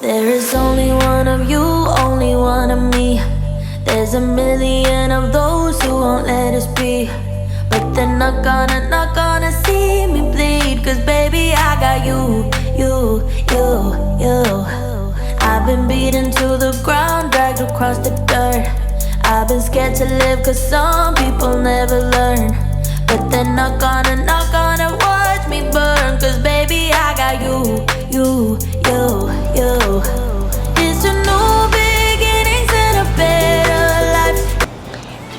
There is only one of you, only one of me. There's a million of those who won't let us be. But they're not gonna, not gonna see me bleed. Cause baby, I got you, you, you, you. I've been beaten to the ground, dragged across the dirt. I've been scared to live cause some people never learn. But they're not gonna, not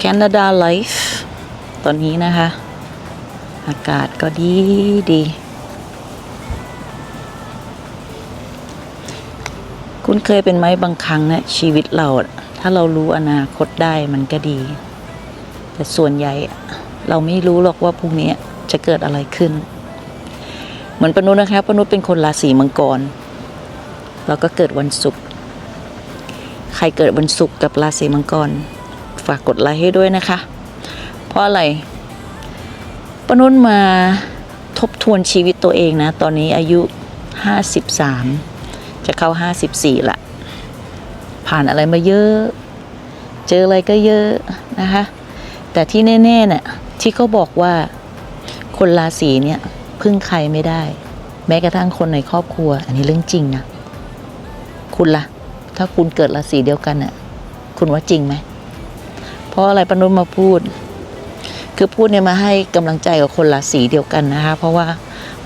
แคนาดาไลฟ์ตอนนี้นะคะ อากาศก็ดีดี คุณเคยเป็นไหมบางครั้งนะชีวิตเรา ถ้าเรารู้อนาคตได้มันก็ดี แต่ส่วนใหญ่เราไม่รู้หรอกว่าพรุ่งนี้จะเกิดอะไรขึ้น เหมือนปนุษนะคะปนุษเป็นคนราศีมังกรเราก็เกิดวันศุกร์ใครเกิดวันศุกร์กับราศีมังกร ฝากกดไลค์ให้ด้วยนะคะ เพราะอะไรปนุ่นมาทบทวนชีวิตตัวเองนะ ตอนนี้อายุ 53 จะเข้า 54ละผ่านอะไรมาเยอะ เจออะไรก็เยอะนะคะ แต่ที่แน่ๆเนี่ยที่เขาบอกว่าคนราศีเนี่ยพึ่งใครไม่ได้ แม้กระทั่งคนในครอบครัว อันนี้เรื่องจริงนะ คุณล่ะ ถ้าคุณเกิดราศีเดียวกันน่ะ คุณว่าจริงไหม ราะอะไรปนุษมาพูด คือพูดเนี่ยมาให้กำลังใจกับคนราศีเดียวกันนะคะ เพราะว่า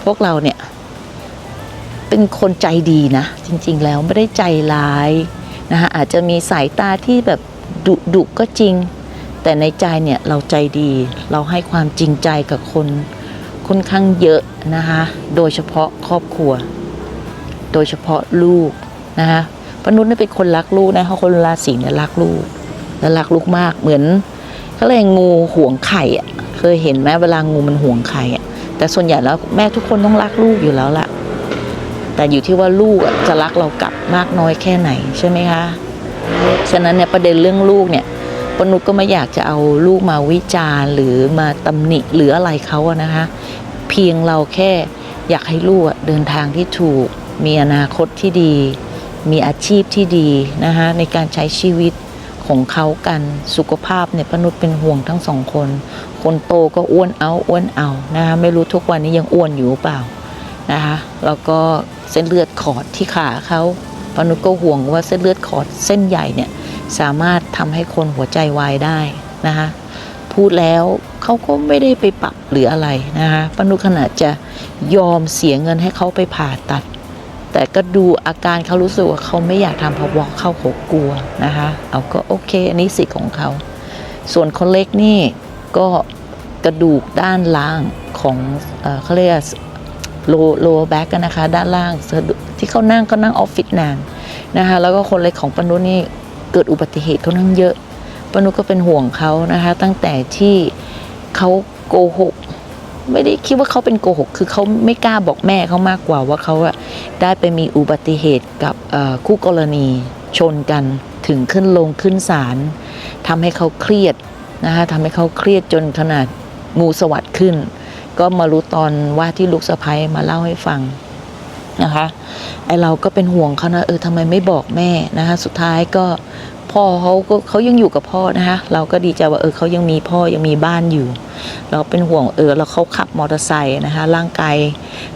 พวกเราเนี่ย เป็นคนใจดีนะ จริง ๆ แล้วไม่ได้ใจร้ายนะคะอาจจะมีสายตาที่แบบดุดุก็จริง แต่ในใจเนี่ยเราใจดี เราให้ความจริงใจกับคนค่อนข้างเยอะนะคะ โดยเฉพาะครอบครัว โดยเฉพาะลูกนะคะปนุษเนี่ยเป็นคนรักลูกนะคะคนราศีเนี่ยรักลูก และรักลูกมากเหมือนเขาเรียกงูห่วงไข่อะเคยเห็นไหมเวลางูมันห่วงไข่อะแต่ส่วนใหญ่แล้วแม่ทุกคนต้องรักลูกอยู่แล้วล่ะ แต่อยู่ที่ว่าลูกจะรักเรากลับมากน้อยแค่ไหนใช่ไหมคะฉะนั้นเนี่ยประเด็นเรื่องลูกเนี่ยปนุษก็ไม่อยากจะเอาลูกมาวิจารณ์ หรือมาตำหนิหรืออะไรเขาอะนะคะ เพียงเราแค่อยากให้ลูกเดินทางที่ถูก มีอนาคตที่ดี มีอาชีพที่ดีนะคะในการใช้ชีวิต ของเขากันสุขภาพเนี่ยปนุษเป็นห่วงทั้งสองคน คนโตก็อ้วนเอาอ้วนเอานะคะไม่รู้ทุกวันนี้ยังอ้วนอยู่เปล่านะคะแล้วก็เส้นเลือดขอดที่ขาเขาปนุษก็ห่วงว่าเส้นเลือดขอดเส้นใหญ่เนี่ยสามารถทำให้คนหัวใจวายได้นะคะพูดแล้วเขาก็ไม่ได้ไปปรับหรืออะไรนะคะปนุษขนาดจะยอมเสียเงินให้เขาไปผ่าตัด แต่ก็ดูอาการเขารู้สึกว่าเขาไม่อยากทำเพราะว่าเขาเขากลัวนะคะเอาก็โอเค อันนี้สิทธิ์ของเขา ส่วนคนเล็กนี่ก็กระดูกด้านล่างของเอเขาเรียกโลโลแบ็กกันนะคะ ด้านล่างที่เขานั่งเขานั่งออฟฟิศนานนะคะแล้วก็คนเล็กของปนุนี่เกิดอุบัติเหตุเขานั่งเยอะปนุก็เป็นห่วงเขานะคะ ตั้งแต่ที่เขาโกหก ไม่ได้คิดว่าเขาเป็นโกหก คือเขาไม่กล้าบอกแม่เขามากกว่าว่าเขาอะได้ไปมีอุบัติเหตุกับคู่กรณีชนกันถึงขึ้นลงขึ้นศาลทำให้เขาเครียดนะคะทำให้เขาเครียดจนขนาดงูสวัสดขึ้น ก็มารู้ตอนว่าที่ลูกสะพ้ยมาเล่าให้ฟังนะคะไอเราก็เป็นห่วงเขานะเออทำไมไม่บอกแม่นะคะสุดท้ายก็ พ่อเขาก็เขายังอยู่กับพ่อนะคะเราก็ดีใจว่าเออเขายังมีพ่อยังมีบ้านอยู่ เราเป็นห่วงเออเราเขาขับมอเตอร์ไซค์นะคะร่างกาย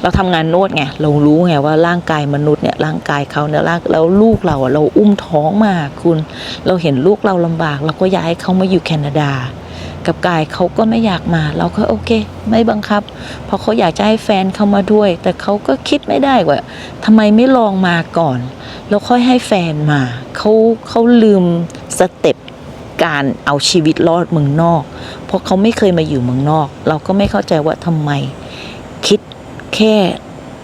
เราทำงานนวดไงเรารู้ไงว่าร่างกายมนุษย์เนี่ยร่างกายเขาเนี่ยร่างแล้วลูกเราอะเราอุ้มท้องมาคุณ เราเห็นลูกเราลำบาก เราก็ย้ายเขามาอยู่แคนาดา กับกายเขาก็ไม่อยากมา เราก็โอเค ไม่บังคับ เพราะเขาอยากจะให้แฟนเขามาด้วย แต่เขาก็คิดไม่ได้ว่าทำไมไม่ลองมาก่อน แล้วค่อยให้แฟนมาเขาเขาลืมสเต็ปการเอาชีวิตรอดเมืองนอก เพราะเขาไม่เคยมาอยู่เมืองนอก เราก็ไม่เข้าใจว่าทำไม คิดแค่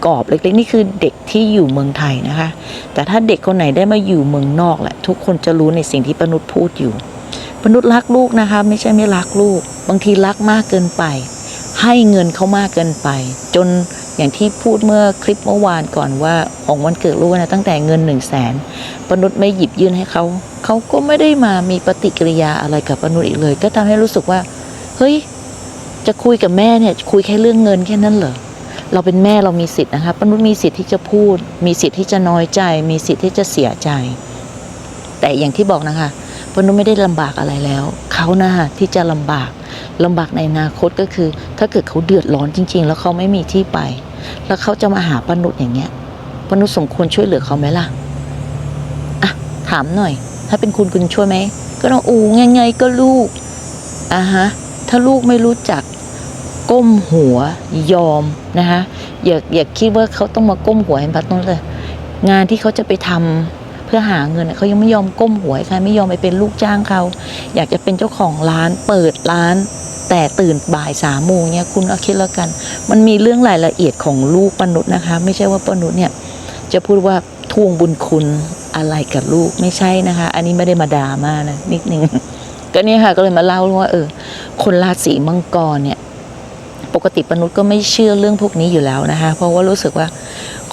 กรอบเล็กๆนี่คือเด็กที่อยู่เมืองไทยนะคะ แต่ถ้าเด็กคนไหนได้มาอยู่เมืองนอกแหละทุกคนจะรู้ในสิ่งที่ปนุษพูดอยู่ ปนุษย์รักลูกนะคะ ไม่ใช่ไม่รักลูก บางทีรักมากเกินไป ให้เงินเขามากเกินไป จนอย่างที่พูดเมื่อคลิปเมื่อวานก่อนว่าของวันเกิดลูกนะตั้งแต่เงินหนึ่งแสนปนุษย์ไม่หยิบยื่นให้เขาเขาก็ไม่ได้มามีปฏิกิริยาอะไรกับปนุษย์อีกเลย ก็ทำให้รู้สึกว่า เฮ้ย จะคุยกับแม่เนี่ยคุยแค่เรื่องเงินแค่นั้นเหรอเราเป็นแม่เรามีสิทธิ์นะคะปนุษย์มีสิทธิ์ที่จะพูด มีสิทธิ์ที่จะน้อยใจ มีสิทธิ์ที่จะเสียใจ แต่อย่างที่บอกนะคะ ปนุษย์ไม่ได้ลำบากอะไรแล้วเขานะคะที่จะลำบากลำบากในอนาคตก็คือ ถ้าเกิดเขาเดือดร้อนจริง ๆ แล้วเขาไม่มีที่ไป แล้วเขาจะมาหาปนุษย์อย่างเงี้ยปนุษย์สมควรช่วยเหลือเขาไหมล่ะอะถามหน่อย ถ้าเป็นคุณคุณช่วยไหมก็ต้องอูไงไงก็ลูกอะฮะถ้าลูกไม่รู้จักก้มหัวยอมนะคะอย่าอย่าคิดว่าเขาต้องมาก้มหัวให้พัดต้นเลย งานที่เขาจะไปทำเพื่อหาเงินเขายังไม่ยอมก้มหัวให้ใครไม่ยอมไปเป็นลูกจ้างเขา อยากจะเป็นเจ้าของร้านเปิดร้าน แต่ตื่นบ่ายสามโมงเนี่ยคุณเอาคิดแล้วกัน มันมีเรื่องรายละเอียดของลูกปนุษย์นะคะ ไม่ใช่ว่าปนุษย์เนี่ยจะพูดว่าทวงบุญคุณอะไรกับลูกไม่ใช่นะคะ อันนี้ไม่ได้มาด่ามานะนิดนึงก็นี่ค่ะก็เลยมาเล่าว่าเออ คนราศีมังกรเนี่ย ปกติปนุษย์ก็ไม่เชื่อเรื่องพวกนี้อยู่แล้วนะคะ เพราะว่ารู้สึกว่า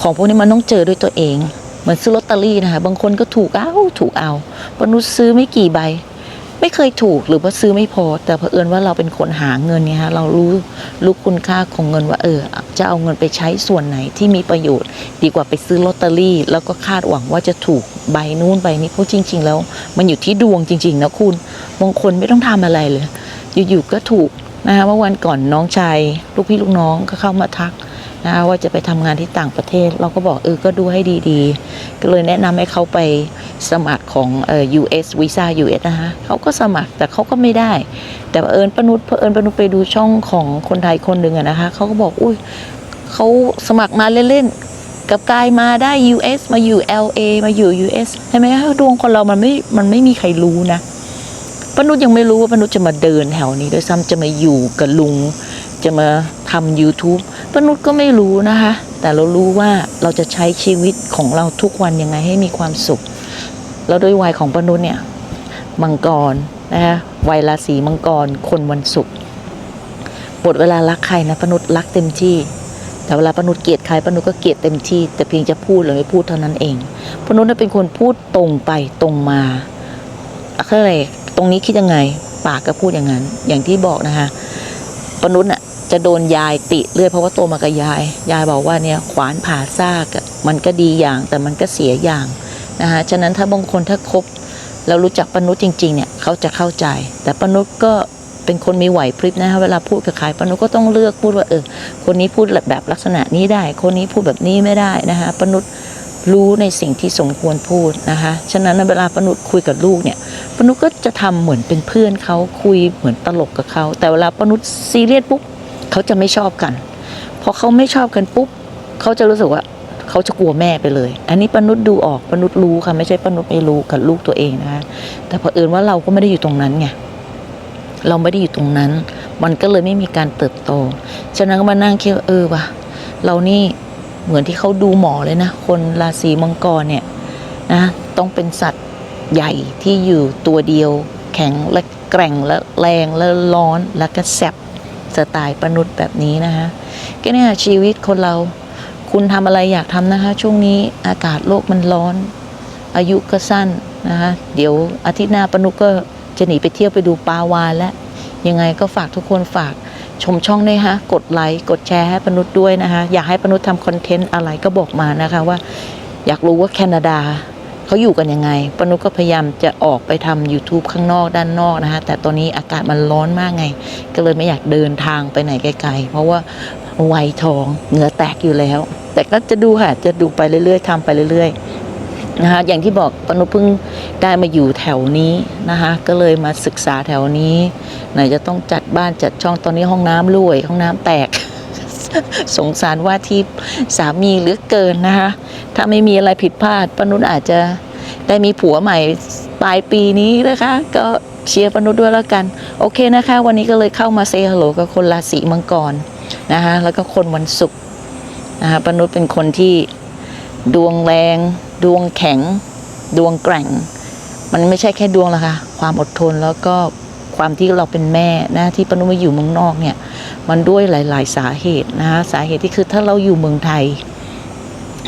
ของพวกนี้มันต้องเจอด้วยตัวเอง เหมือนซื้อลอตเตอรี่นะคะ บางคนก็ถูกเอาถูกเอาปนุษซื้อไม่กี่ใบ ไม่เคยถูกหรือว่าซื้อไม่พอ แต่เผอิญว่าเราเป็นคนหาเงินเนี่ยฮะเรารู้รู้คุณค่าของเงินว่าเออ จะเอาเงินไปใช้ส่วนไหนที่มีประโยชน์ ดีกว่าไปซื้อลอตเตอรี่ แล้วก็คาดหวังว่าจะถูกใบนู้นใบนี้เพราะจริง ๆ แล้ว มันอยู่ที่ดวงจริง ๆ นะคุณบางคนไม่ต้องทำอะไรเลย อยู่ๆก็ถูกนะคะเมื่อวันก่อนน้องชายลูกพี่ลูกน้องก็เข้ามาทัก นะว่าจะไปทำงานที่ต่างประเทศ เราก็บอกเออก็ดูให้ดีๆ ก็เลยแนะนำให้เขาไปสมัครของเอ่อ US Visa US นะคะเขาก็สมัครแต่เขาก็ไม่ได้ แต่เอิญปนุษย์เอิญปนุษย์ไปดูช่องของคนไทยคนหนึ่งอะนะคะเขาก็บอกอุ้ยเขาสมัครมาเล่นๆกับกายมาได้ US มาอยู่ LA มาอยู่ US ใช่ไหมคะดวงคนเรามันไม่มันไม่มีใครรู้นะปนุษย์ยังไม่รู้ว่าปนุษย์จะมาเดินแถวนี้ด้วยซ้ำจะมาอยู่กับลุง จะมาทำ YouTube ปนุษย์ก็ไม่รู้นะคะ แต่เรารู้ว่าเราจะใช้ชีวิตของเราทุกวันยังไงให้มีความสุข แล้วด้วยวัยของปนุษย์เนี่ยมังกรนะคะวัยราศีมังกรคนวันศุกร์บทเวลารักใครนะปนุษย์รักเต็มที่แต่เวลาปนุษย์เกลียดใครปนุษย์ก็เกลียดเต็มที่ แต่เพียงจะพูดหรือไม่พูดเท่านั้นเองปนุษย์เป็นคนพูดตรงไปตรงมาอะไรตรงนี้คิดยังไง ปากก็พูดอย่างนั้น อย่างที่บอกนะคะปนุษย์น่ะ จะโดนยายติเรื่อยเพราะว่าโตมากับยาย ยายบอกว่าเนี่ยขวานผ่าซากมันก็ดีอย่างแต่มันก็เสียอย่างนะคะฉะนั้นถ้าบางคนถ้าคบแล้วรู้จักปนุษย์จริงๆเนี่ยเขาจะเข้าใจ แต่ปนุษย์ก็เป็นคนมีไหวพริบนะคะเวลาพูดกับใครปนุษย์ก็ต้องเลือกพูดว่าเออคนนี้พูดแบบลักษณะนี้ได้ คนนี้พูดแบบนี้ไม่ได้นะคะปนุษย์รู้ในสิ่งที่สมควรพูดนะคะฉะนั้นเวลาปนุษย์คุยกับลูกเนี่ยปนุษย์ก็จะทำเหมือนเป็นเพื่อนเขาคุยเหมือนตลกกับเขาแต่เวลาปนุษย์ซีเรียสปุ๊บ เขาจะไม่ชอบกันพอเขาไม่ชอบกันปุ๊บเขาจะรู้สึกว่าเขาจะกลัวแม่ไปเลย อันนี้ปนุษย์ดูออกปนุษย์รู้ค่ะไม่ใช่ปนุษย์ไม่รู้กับลูกตัวเองนะคะแต่เผอิญว่าเราก็ไม่ได้อยู่ตรงนั้นไงเราไม่ได้อยู่ตรงนั้น มันก็เลยไม่มีการเติบโต ฉะนั้นก็มานั่งคิดเออว่ะเรานี่เหมือนที่เขาดูหมอเลยนะ คนราศีมังกรเนี่ยนะต้องเป็นสัตว์ใหญ่ที่อยู่ตัวเดียว แข็งและแกร่งและแรงและร้อนและก็แซบ สไตล์ปนุษย์แบบนี้นะคะก็เนี่ยชีวิตคนเราคุณทำอะไรอยากทำนะคะ ช่วงนี้อากาศโลกมันร้อน อายุก็สั้นนะคะเดี๋ยวอาทิตย์หน้าปนุกก็จะหนีไปเที่ยวไปดูปลาวานแล้ว ยังไงก็ฝากทุกคนฝากชมช่องด้วยฮะ กดไลค์ กดแชร์ให้ปนุษด้วยนะคะ อยากให้ปนุษทำคอนเทนต์อะไรก็บอกมานะคะว่า อยากรู้ว่าแคนาดา เขาอยู่กันยังไงปนุก็พยายามจะออกไปทำ YouTube ข้างนอกด้านนอกนะคะแต่ตอนนี้อากาศมันร้อนมากไง ก็เลยไม่อยากเดินทางไปไหนไกลๆ เพราะว่าวัยทองเหงื่อแตกอยู่แล้ว แต่ก็จะดูค่ะจะดูไปเรื่อยๆทำไปเรื่อยๆนะคะอย่างที่บอกปนุเพิ่งได้มาอยู่แถวนี้นะคะก็เลยมาศึกษาแถวนี้ ไหนจะต้องจัดบ้านจัดช่องตอนนี้ห้องน้ำรั่วห้องน้ำแตกสงสารว่าที่สามีเหลือเกินนะคะ ถ้าไม่มีอะไรผิดพลาดปนุษอาจจะได้มีผัวใหม่ปลายปีนี้นะคะ ก็เชียร์ปนุษด้วยแล้วกัน โอเคนะคะ วันนี้ก็เลยเข้ามาเซฮัลโหลกับคนราศีมังกรนะคะแล้วก็คนวันศุกร์นะคะปนุษเป็นคนที่ดวงแรง ดวงแข็ง ดวงแกร่ง มันไม่ใช่แค่ดวงละค่ะความอดทนแล้วก็ความที่เราเป็นแม่นะที่ปนุมาอยู่เมืองนอกเนี่ย มันด้วยหลาย ๆ สาเหตุนะคะสาเหตุที่คือถ้าเราอยู่เมืองไทย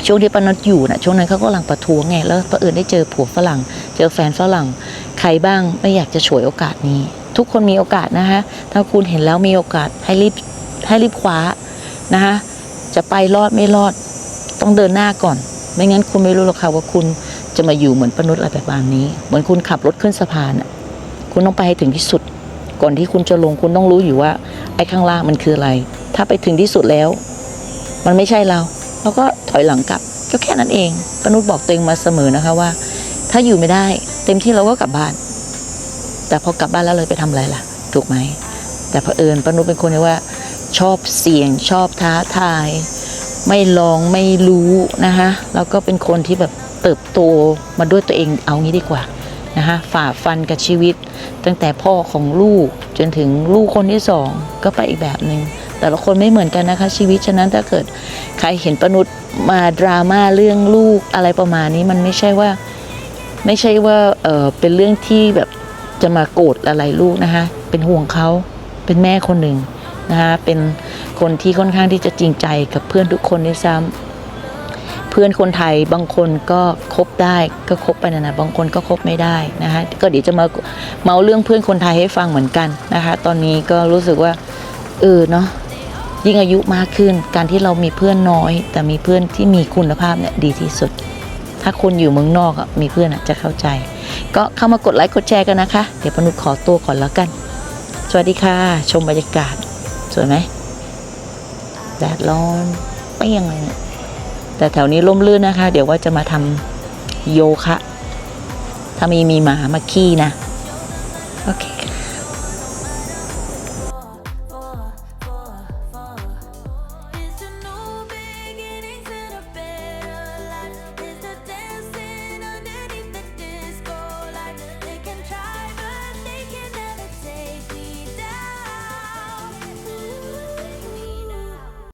ช่วงที่ปานัดอยู่นะช่วงนั้นเขากำลังประท้วงไงแล้วพระเอิญได้เจอผัวฝรั่ง เจอแฟนฝรั่ง ใครบ้างไม่อยากจะฉวยโอกาสนี้ ทุกคนมีโอกาสนะคะถ้าคุณเห็นแล้วมีโอกาสให้รีบให้รีบคว้านะคะจะไปรอดไม่รอดต้องเดินหน้าก่อน ไม่งั้นคุณไม่รู้หรอกค่ะว่าคุณจะมาอยู่เหมือนปนุษย์อะไรแบบนี้ เหมือนคุณขับรถขึ้นสะพานอะคุณต้องไปให้ถึงที่สุด ก่อนที่คุณจะลงคุณต้องรู้อยู่ว่า ไอ้ข้างล่างมันคืออะไร ถ้าไปถึงที่สุดแล้ว มันไม่ใช่เรา เราก็ถอยหลังกลับก็แค่นั้นเองปนุษย์บอกตัวเองมาเสมอนะคะว่า ถ้าอยู่ไม่ได้ เต็มที่เราก็กลับบ้าน แต่พอกลับบ้านแล้วเลยไปทำอะไรล่ะ ถูกไหม แต่เผอิญปนุษย์เป็นคนที่ว่า ชอบเสี่ยงชอบท้าทาย ไม่ลองไม่รู้นะคะแล้วก็เป็นคนที่แบบเติบโตมาด้วยตัวเองเอางี้ดีกว่านะคะฝ่าฟันกับชีวิต ตั้งแต่พ่อของลูกจนถึงลูกคนที่สองก็ไปอีกแบบหนึ่ง แต่ละคนไม่เหมือนกันนะคะ ชีวิตฉะนั้นถ้าเกิดใครเห็นปนุษย์มาดราม่าเรื่องลูกอะไรประมาณนี้มันไม่ใช่ว่าไม่ใช่ว่าเออเป็นเรื่องที่แบบจะมาโกรธอะไรลูกนะคะ เป็นห่วงเขาเป็นแม่คนหนึ่งนะคะเป็นคนที่ค่อนข้างที่จะจริงใจกับเพื่อนทุกคนด้วยซ้ำเพื่อนคนไทยบางคนก็คบได้ก็คบไปนะนะบางคนก็คบไม่ได้นะคะก็เดี๋ยวจะมาเมาเรื่องเพื่อนคนไทยให้ฟังเหมือนกันนะคะ ตอนนี้ก็รู้สึกว่าเออเนาะ ยิ่งอายุมากขึ้น การที่เรามีเพื่อนน้อย แต่มีเพื่อนที่มีคุณภาพเนี่ยดีที่สุด ถ้าคนอยู่เมืองนอกอะมีเพื่อนอะจะเข้าใจ ก็เข้ามากดไลค์กดแชร์กันนะคะ เดี๋ยวปนุษขอตัวก่อนแล้วกัน สวัสดีค่ะ ชมบรรยากาศสวยไหมแดดร้อนไม่ยังไงเนี่ยแต่แถวนี้ร่มรื่นนะคะ เดี๋ยวว่าจะมาทำโยคะ ถ้ามีมีหมามาขี้นะ โอเค